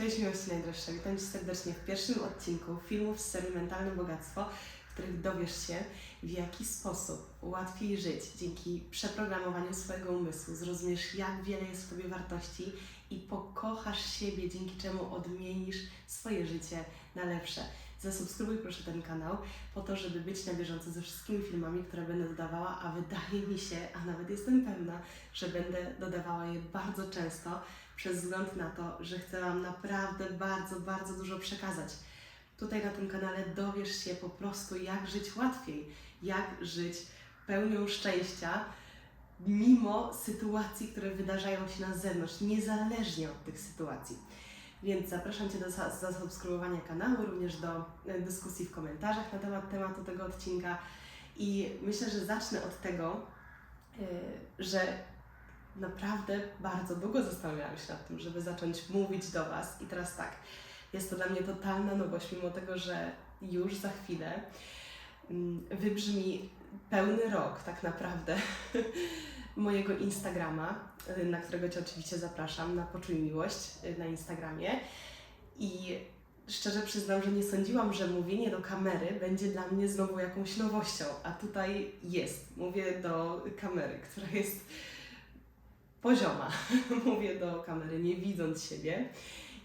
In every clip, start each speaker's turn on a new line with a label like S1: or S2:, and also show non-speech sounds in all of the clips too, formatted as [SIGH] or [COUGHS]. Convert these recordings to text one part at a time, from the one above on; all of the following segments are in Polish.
S1: Cześć miłości najdroższa, witam Cię serdecznie w pierwszym odcinku filmów z serii Mentalne Bogactwo, w których dowiesz się, w jaki sposób łatwiej żyć dzięki przeprogramowaniu swojego umysłu, zrozumiesz, jak wiele jest w Tobie wartości i pokochasz siebie, dzięki czemu odmienisz swoje życie na lepsze. Zasubskrybuj proszę ten kanał po to, żeby być na bieżąco ze wszystkimi filmami, które będę dodawała, a wydaje mi się, a nawet jestem pewna, że będę dodawała je bardzo często, przez wzgląd na to, że chcę Wam naprawdę bardzo, bardzo dużo przekazać. Tutaj na tym kanale dowiesz się po prostu, jak żyć łatwiej, jak żyć pełnią szczęścia, mimo sytuacji, które wydarzają się na zewnątrz, niezależnie od tych sytuacji. Więc zapraszam Cię do za- zasubskrybowania kanału, również do e, dyskusji w komentarzach na temat tematu tego odcinka. I myślę, że zacznę od tego, e, że naprawdę bardzo długo zastanawiałam się nad tym, żeby zacząć mówić do Was. I teraz tak, jest to dla mnie totalna nowość, mimo tego, że już za chwilę mm, wybrzmi pełny rok tak naprawdę [LAUGHS] mojego Instagrama, y, na którego Cię oczywiście zapraszam na Poczuj Miłość y, na Instagramie. I szczerze przyznam, że nie sądziłam, że mówienie do kamery będzie dla mnie znowu jakąś nowością, a tutaj jest. Mówię do kamery, która jest pozioma. [LAUGHS] mówię do kamery, nie widząc siebie.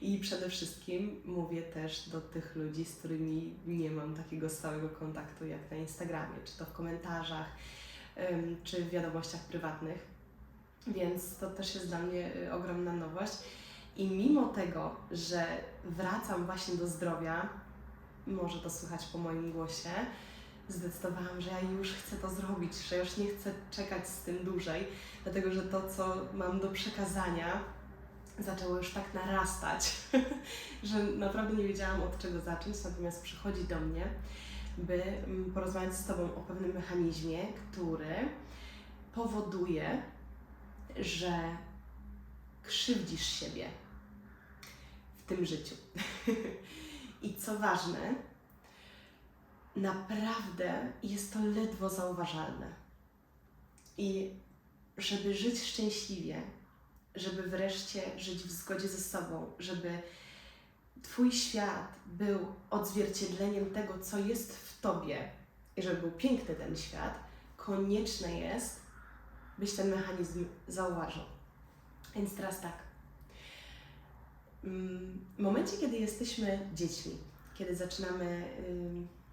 S1: I przede wszystkim mówię też do tych ludzi, z którymi nie mam takiego stałego kontaktu jak na Instagramie, czy to w komentarzach, czy w wiadomościach prywatnych. Więc to też jest dla mnie y, ogromna nowość. I mimo tego, że wracam właśnie do zdrowia, może to słychać po moim głosie, zdecydowałam, że ja już chcę to zrobić, że już nie chcę czekać z tym dłużej, dlatego że to, co mam do przekazania, zaczęło już tak narastać, [LAUGHS] że naprawdę nie wiedziałam od czego zacząć, natomiast przychodzi do mnie, by mm, porozmawiać z Tobą o pewnym mechanizmie, który powoduje, że krzywdzisz siebie w tym życiu. [LAUGHS] I co ważne, naprawdę jest to ledwo zauważalne. I żeby żyć szczęśliwie, żeby wreszcie żyć w zgodzie ze sobą, żeby Twój świat był odzwierciedleniem tego, co jest w Tobie i żeby był piękny ten świat, konieczne jest, byś ten mechanizm zauważył. Więc teraz tak. Mm, W momencie, kiedy jesteśmy dziećmi, kiedy zaczynamy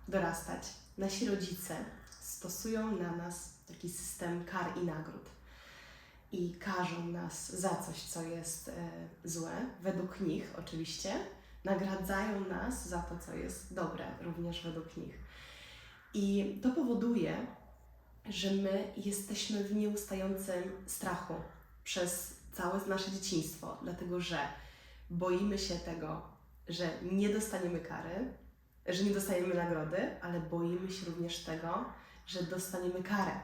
S1: dorastać, nasi rodzice stosują na nas taki system kar i nagród. I karzą nas za coś, co jest e, złe, według nich oczywiście, nagradzają nas za to, co jest dobre, również według nich. I to powoduje, że my jesteśmy w nieustającym strachu przez całe nasze dzieciństwo, dlatego że boimy się tego, że nie dostaniemy kary, że nie dostaniemy nagrody, ale boimy się również tego, że dostaniemy karę.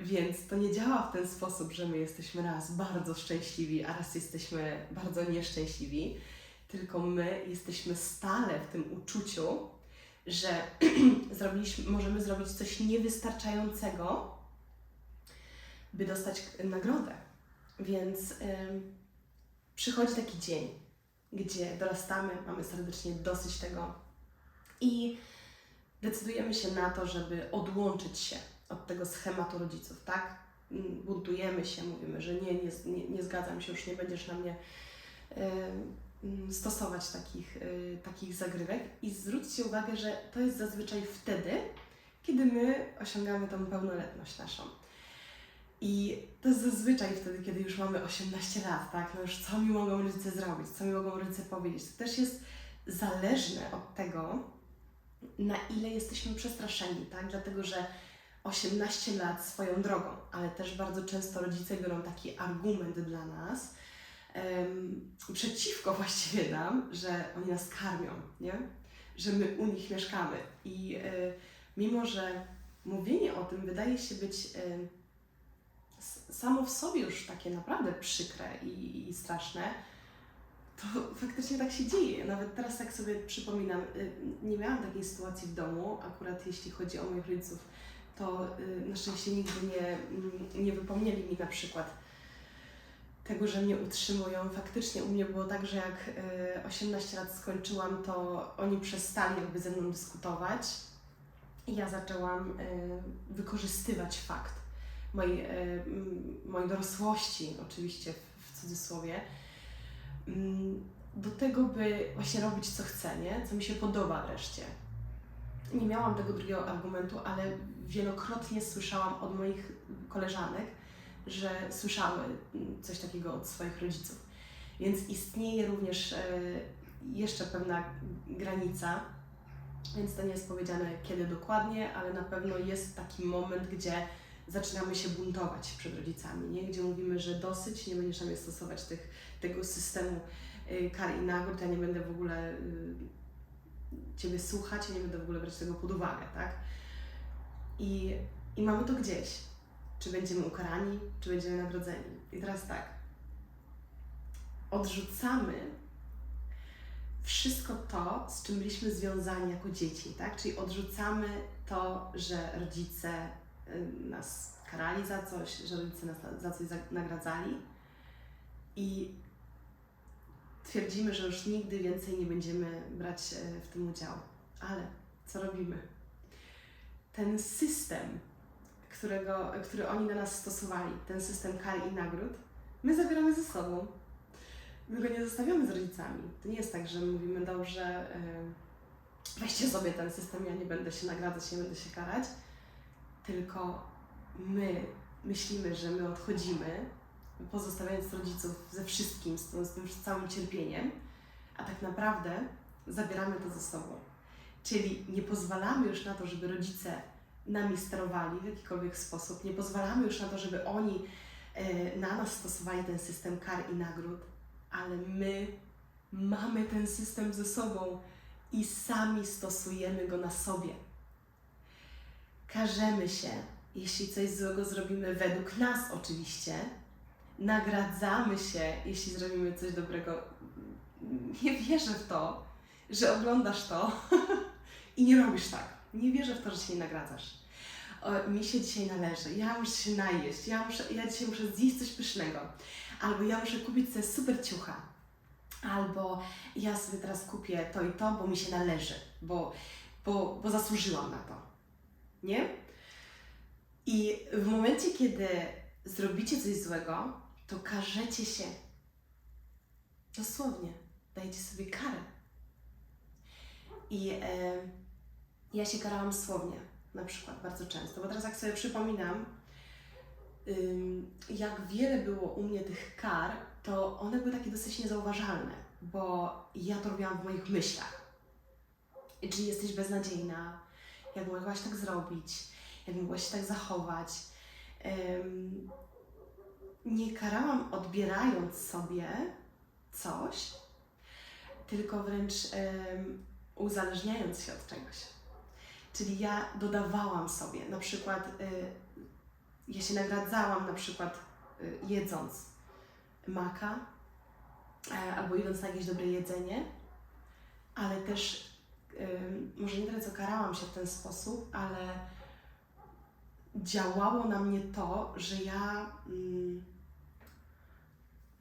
S1: Więc to nie działa w ten sposób, że my jesteśmy raz bardzo szczęśliwi, a raz jesteśmy bardzo nieszczęśliwi, tylko my jesteśmy stale w tym uczuciu, że [CLEARS THROAT] zrobiliśmy, możemy zrobić coś niewystarczającego, by dostać nagrodę. Więc ym, przychodzi taki dzień, gdzie dorastamy, mamy serdecznie dosyć tego i decydujemy się na to, żeby odłączyć się od tego schematu rodziców, tak? Buntujemy się, mówimy, że nie, nie, nie, nie zgadzam się, już nie będziesz na mnie y, stosować takich, y, takich zagrywek. I zwróćcie uwagę, że to jest zazwyczaj wtedy, kiedy my osiągamy tą pełnoletność naszą. I to jest zazwyczaj wtedy, kiedy już mamy 18 lat, tak? No już co mi mogą rodzice zrobić, co mi mogą rodzice powiedzieć. To też jest zależne od tego, na ile jesteśmy przestraszeni, tak? Dlatego, że 18 lat swoją drogą, ale też bardzo często rodzice biorą taki argument dla nas, em, przeciwko [LAUGHS] właściwie nam, że oni nas karmią, nie? Że my u nich mieszkamy. I e, mimo, że mówienie o tym wydaje się być e, samo w sobie już takie naprawdę przykre i, i straszne, to faktycznie tak się dzieje. Nawet teraz jak sobie przypominam, y, nie miałam takiej sytuacji w domu, akurat jeśli chodzi o moich rodziców, to y, na szczęście nigdy nie, mm, nie wypomnieli mi na przykład tego, że mnie utrzymują. Faktycznie u mnie było tak, że jak y, 18 lat skończyłam, to oni przestali jakby ze mną dyskutować i ja zaczęłam y, wykorzystywać fakt mojej, y, mojej dorosłości, oczywiście w, cudzysłowie, do tego, by właśnie robić co chcę, nie? co mi się podoba wreszcie. Nie miałam tego drugiego argumentu, ale wielokrotnie słyszałam od moich koleżanek, że słyszały mm, coś takiego od swoich rodziców. Więc istnieje również e, jeszcze pewna granica, więc to nie jest powiedziane kiedy dokładnie, ale na pewno jest taki moment, gdzie zaczynamy się buntować przed rodzicami, nie? gdzie mówimy, że dosyć, nie będziesz na mnie stosować tych, tego systemu y, kar i nagród, ja nie będę w ogóle y, Ciebie słuchać, ja nie będę w ogóle brać tego pod uwagę, tak? I, I mamy to gdzieś. Czy będziemy ukarani, czy będziemy nagrodzeni. I teraz tak. Odrzucamy wszystko to, z czym byliśmy związani jako dzieci, tak? Czyli odrzucamy to, że rodzice nas karali za coś, że rodzice nas za coś za- nagradzali i twierdzimy, że już nigdy więcej nie będziemy brać e, w tym udziału. Ale co robimy? Ten system, którego, który oni na nas stosowali, ten system kar i nagród, my zabieramy ze sobą. My go nie zostawiamy z rodzicami. To nie jest tak, że mówimy dobrze, e, weźcie sobie ten system, ja nie będę się nagradzać, nie będę się karać, tylko my myślimy, że my odchodzimy, pozostawiając rodziców ze wszystkim, z tym, z tym całym cierpieniem, a tak naprawdę zabieramy to ze sobą. Czyli nie pozwalamy już na to, żeby rodzice nami sterowali w jakikolwiek sposób, nie pozwalamy już na to, żeby oni e, na nas stosowali ten system kar i nagród, ale my mamy ten system ze sobą i sami stosujemy go na sobie. Karzemy się, jeśli coś złego zrobimy według nas oczywiście, nagradzamy się, jeśli zrobimy coś dobrego. Nie wierzę w to, że oglądasz to [LAUGHS] i nie robisz tak. Nie wierzę w to, że się nie nagradzasz. O, mi się dzisiaj należy, ja muszę się najeść, ja, muszę, ja dzisiaj muszę zjeść coś pysznego, albo ja muszę kupić sobie super ciucha, albo ja sobie teraz kupię to i to, bo mi się należy, bo, bo, bo zasłużyłam na to. Nie? I w momencie, kiedy zrobicie coś złego, to karzecie się. Dosłownie. Dajecie sobie karę. I e, ja się karałam słownie, na przykład, bardzo często. Bo teraz jak sobie przypominam, ym, jak wiele było u mnie tych kar, to one były takie dosyć niezauważalne, bo ja to robiłam w moich myślach. Czyli jesteś beznadziejna, jak mogłaś tak zrobić, jak mogłaś się tak zachować. Ym, nie karałam odbierając sobie coś, tylko wręcz em, uzależniając się od czegoś. Czyli ja dodawałam sobie, na przykład y, ja się nagradzałam na przykład y, jedząc maka e, albo idąc na jakieś dobre jedzenie, ale też może nie tyle co karałam się w ten sposób, ale działało na mnie to, że ja, mm,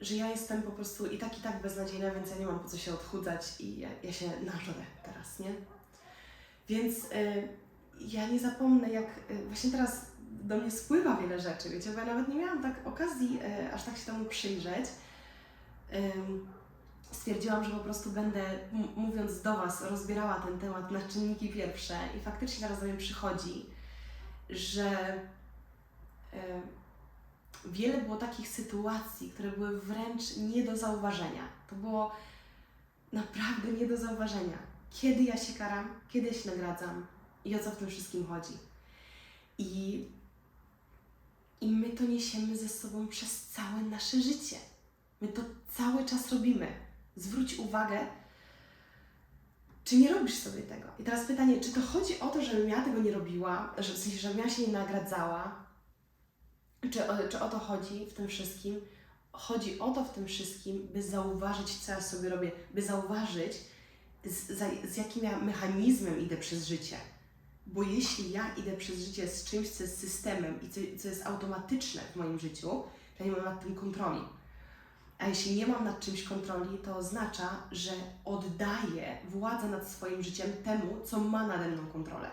S1: że ja jestem po prostu i tak, i tak beznadziejna, więc ja nie mam po co się odchudzać i ja, ja się nażrę teraz, nie? Więc y, ja nie zapomnę, jak y, właśnie teraz do mnie spływa wiele rzeczy, wiecie, bo ja nawet nie miałam tak okazji y, aż tak się temu przyjrzeć. Stwierdziłam, że po prostu będę, mówiąc do Was, rozbierała ten temat na czynniki pierwsze i faktycznie teraz do mnie przychodzi, że e, wiele było takich sytuacji, które były wręcz nie do zauważenia. To było naprawdę nie do zauważenia. Kiedy ja się karam, kiedy ja się nagradzam i o co w tym wszystkim chodzi. I, I my to niesiemy ze sobą przez całe nasze życie. My to cały czas robimy. Zwróć uwagę, czy nie robisz sobie tego? I teraz pytanie, czy to chodzi o to, żebym ja tego nie robiła, że, w sensie, żebym ja się nie nagradzała? Czy, o- czy o to chodzi w tym wszystkim? Chodzi o to w tym wszystkim, by zauważyć, co ja sobie robię, by zauważyć, z, z jakim ja mechanizmem idę przez życie. Bo jeśli ja idę przez życie z czymś, co jest systemem i co, co jest automatyczne w moim życiu, to ja nie mam nad tym kontroli. A jeśli nie mam nad czymś kontroli, to oznacza, że oddaję władzę nad swoim życiem temu, co ma nade mną kontrolę.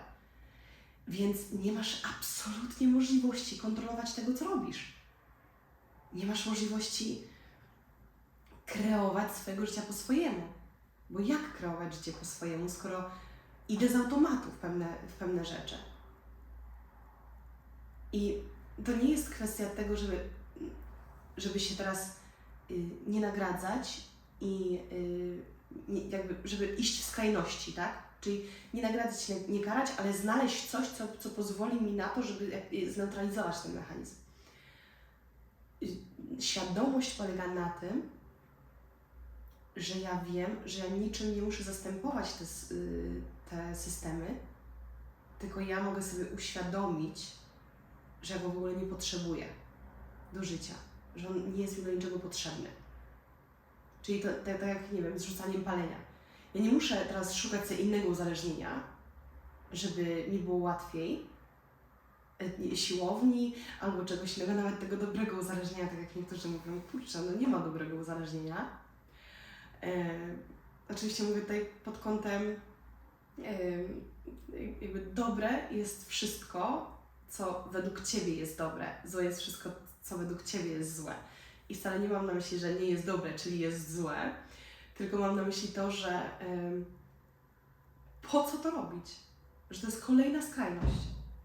S1: Więc nie masz absolutnie możliwości kontrolować tego, co robisz. Nie masz możliwości kreować swojego życia po swojemu. Bo jak kreować życie po swojemu, skoro idę z automatu w pewne, w pewne rzeczy? I to nie jest kwestia tego, żeby, żeby się teraz nie nagradzać i y, jakby, żeby iść w skrajności, tak? Czyli nie nagradzać, nie, karać, ale znaleźć coś, co, co pozwoli mi na to, żeby jakby zneutralizować ten mechanizm. Y, Świadomość polega na tym, że ja wiem, że ja niczym nie muszę zastępować te, y, te systemy, tylko ja mogę sobie uświadomić, że ja go w ogóle nie potrzebuję do życia, że on nie jest mi do niczego potrzebny. Czyli to tak jak, nie wiem, z rzucaniem palenia. Ja nie muszę teraz szukać sobie innego uzależnienia, żeby mi było łatwiej, e, siłowni albo czegoś innego, nawet tego dobrego uzależnienia, tak jak niektórzy mówią, kurczę, no nie ma dobrego uzależnienia. E, oczywiście mówię tutaj pod kątem e, jakby dobre jest wszystko, co według Ciebie jest dobre, złe jest wszystko, co według Ciebie jest złe. I wcale nie mam na myśli, że nie jest dobre, czyli jest złe, tylko mam na myśli to, że po co to robić? Że to jest kolejna skrajność.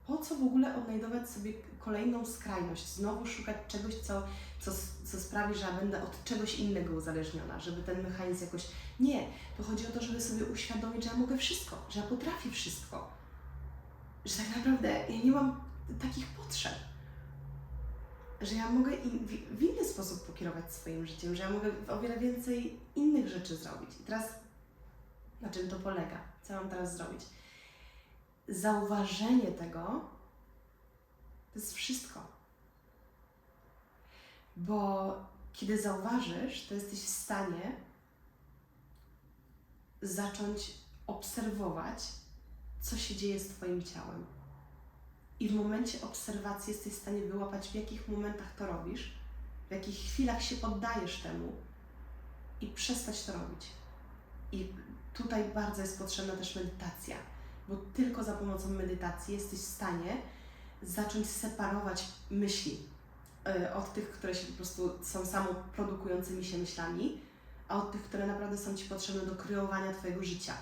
S1: Po co w ogóle odnajdować sobie kolejną skrajność? Znowu szukać czegoś, co, co, co sprawi, że ja będę od czegoś innego uzależniona, żeby ten mechanizm jakoś. Nie, to chodzi o to, żeby sobie uświadomić, że ja mogę wszystko, że ja potrafię wszystko. Że tak naprawdę ja nie mam takich potrzeb. Że ja mogę in, w, w inny sposób pokierować swoim życiem, że ja mogę o wiele więcej innych rzeczy zrobić. I teraz na czym to polega? Co mam teraz zrobić? Zauważenie tego to jest wszystko. Bo kiedy zauważysz, to jesteś w stanie zacząć obserwować, co się dzieje z Twoim ciałem. I w momencie obserwacji jesteś w stanie wyłapać, w jakich momentach to robisz, w jakich chwilach się poddajesz temu i przestać to robić. I tutaj bardzo jest potrzebna też medytacja, bo tylko za pomocą medytacji jesteś w stanie zacząć separować myśli y, od tych, które się po prostu są samoprodukującymi się myślami, a od tych, które naprawdę są Ci potrzebne do kreowania Twojego życia.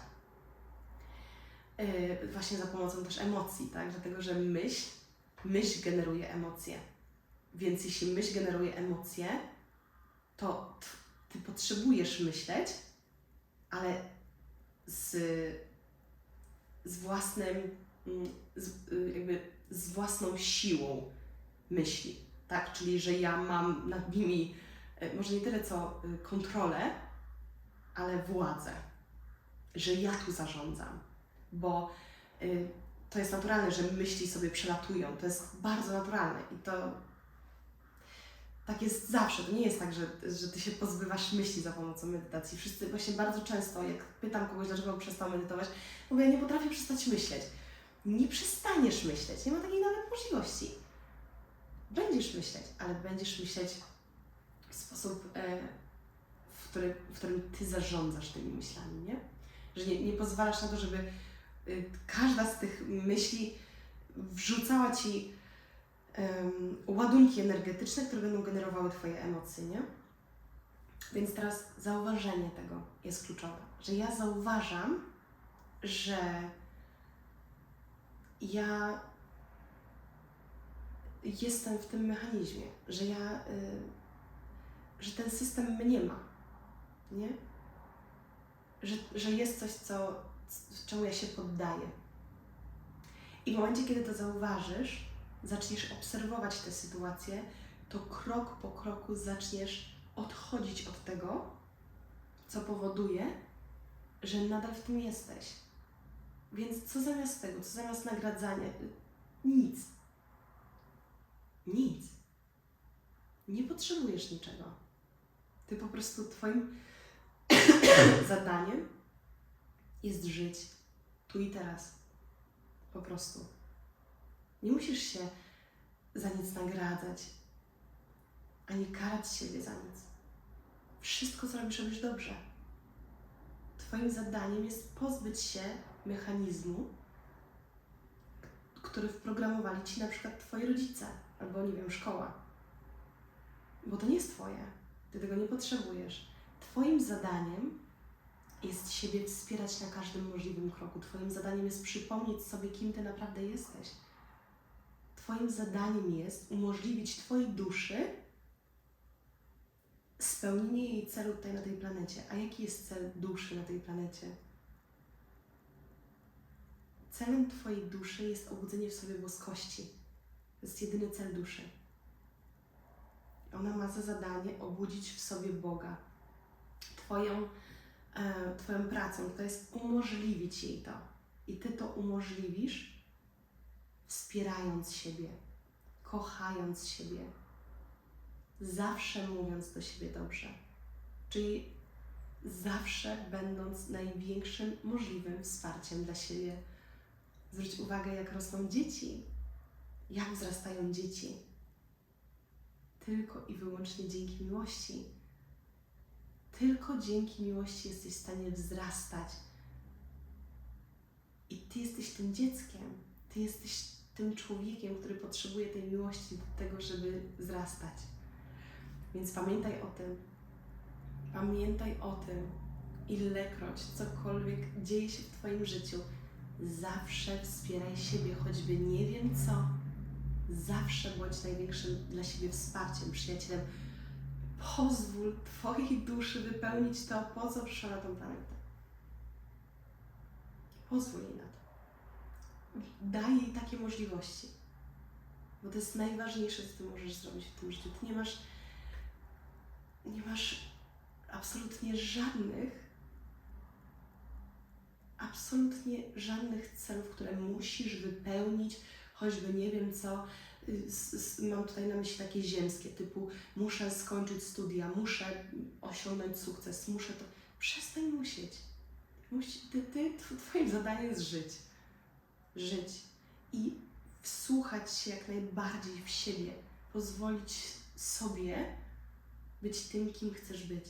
S1: Y, Właśnie za pomocą też emocji, tak? Dlatego, że myśl, myśl generuje emocje. Więc jeśli myśl generuje emocje, to Ty potrzebujesz myśleć, ale z, z własnym, mm, z, y, jakby z własną siłą myśli, tak? Czyli, że ja mam nad nimi y, może nie tyle co kontrolę, ale władzę, że ja tu zarządzam, bo y, to jest naturalne, że myśli sobie przelatują, to jest bardzo naturalne i to tak jest zawsze. To nie jest tak, że, że ty się pozbywasz myśli za pomocą medytacji. Wszyscy właśnie bardzo często, jak pytam kogoś, dlaczego przestał medytować, mówię, ja nie potrafię przestać myśleć. Nie przestaniesz myśleć, nie ma takiej nawet możliwości. Będziesz myśleć, ale będziesz myśleć w sposób, e, w, który, w którym ty zarządzasz tymi myślami, nie? Że nie, nie pozwalasz na to, żeby każda z tych myśli wrzucała ci em, ładunki energetyczne, które będą generowały Twoje emocje, nie? Więc teraz zauważenie tego jest kluczowe. Że ja zauważam, że ja jestem w tym mechanizmie, że ja, y, że ten system mnie ma, nie? Że, że jest coś, co, czemu ja się poddaję. I w momencie, kiedy to zauważysz, zaczniesz obserwować tę sytuację, to krok po kroku zaczniesz odchodzić od tego, co powoduje, że nadal w tym jesteś. Więc co zamiast tego, co zamiast nagradzania? Nic. Nic. Nie potrzebujesz niczego. Ty po prostu Twoim [COUGHS] zadaniem jest żyć tu i teraz. Po prostu. Nie musisz się za nic nagradzać, ani karać siebie za nic. wszystko, co robisz, robisz dobrze. Twoim zadaniem jest pozbyć się mechanizmu, który wprogramowali ci na przykład twoi rodzice albo nie wiem, szkoła. Bo to nie jest twoje. Ty tego nie potrzebujesz. Twoim zadaniem jest siebie wspierać na każdym możliwym kroku. Twoim zadaniem jest przypomnieć sobie, kim ty naprawdę jesteś. Twoim zadaniem jest umożliwić Twojej duszy spełnienie jej celu tutaj na tej planecie. A jaki jest cel duszy na tej planecie? Celem Twojej duszy jest obudzenie w sobie boskości. To jest jedyny cel duszy. Ona ma za zadanie obudzić w sobie Boga. Twoją, twoją pracą to jest umożliwić jej to. I Ty to umożliwisz, wspierając siebie, kochając siebie, zawsze mówiąc do siebie dobrze. Czyli zawsze będąc największym możliwym wsparciem dla siebie. Zwróć uwagę, jak rosną dzieci, jak wzrastają dzieci. Tylko i wyłącznie dzięki miłości. Tylko dzięki miłości jesteś w stanie wzrastać. I ty jesteś tym dzieckiem. Ty jesteś tym człowiekiem, który potrzebuje tej miłości do tego, żeby wzrastać. Więc pamiętaj o tym. Pamiętaj o tym, ilekroć cokolwiek dzieje się w Twoim życiu, zawsze wspieraj siebie, choćby nie wiem co. Zawsze bądź największym dla siebie wsparciem, przyjacielem. Pozwól Twojej duszy wypełnić to, po co przyszła na tą planetę. Pozwól jej na to daj jej takie możliwości. Bo to jest najważniejsze, co ty możesz zrobić w tym życiu. Ty nie masz, nie masz absolutnie żadnych, absolutnie żadnych celów, które musisz wypełnić, choćby nie wiem co. Mam tutaj na myśli takie ziemskie, typu muszę skończyć studia, muszę osiągnąć sukces, muszę to. Przestań musieć. Musi, ty, ty, twoim zadaniem jest żyć żyć i wsłuchać się jak najbardziej w siebie, pozwolić sobie być tym, kim chcesz być,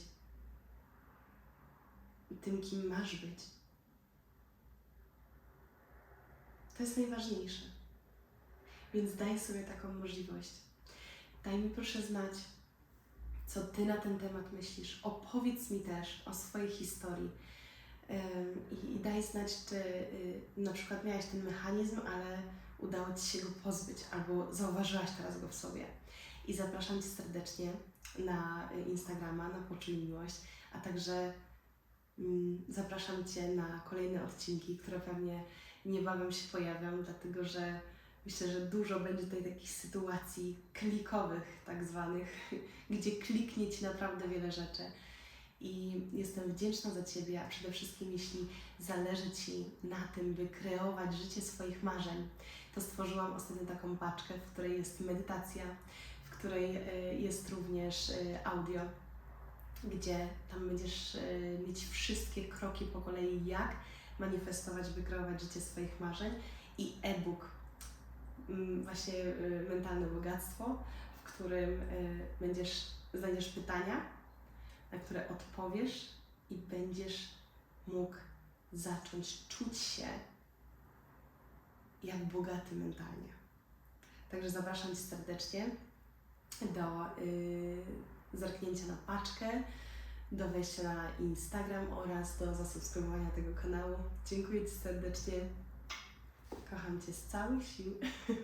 S1: i tym, kim masz być. To jest najważniejsze. Więc daj sobie taką możliwość. Daj mi proszę znać, co ty na ten temat myślisz. Opowiedz mi też o swojej historii. I daj znać, czy y, na przykład miałaś ten mechanizm, ale udało Ci się go pozbyć, albo zauważyłaś teraz go w sobie. I zapraszam Cię serdecznie na y, Instagrama, na Poczuj Miłość, a także mm, zapraszam Cię na kolejne odcinki, które pewnie niebawem się pojawią, dlatego że myślę, że dużo będzie tutaj takich sytuacji klikowych, tak zwanych, [LAUGHS] gdzie kliknie Ci naprawdę wiele rzeczy. I jestem wdzięczna za Ciebie, a przede wszystkim jeśli zależy Ci na tym, by kreować życie swoich marzeń, to stworzyłam ostatnio taką paczkę, w której jest medytacja, w której e, jest również e, audio, gdzie tam będziesz e, mieć wszystkie kroki po kolei, jak manifestować, by kreować życie swoich marzeń i e-book, właśnie e, mentalne bogactwo, w którym e, będziesz, znajdziesz pytania, na które odpowiesz i będziesz mógł zacząć czuć się jak bogaty mentalnie. Także zapraszam Cię serdecznie do yy, zerknięcia na paczkę, do wejścia na Instagram oraz do zasubskrybowania tego kanału. Dziękuję Ci serdecznie. Kocham Cię z całych sił. [LAUGHS]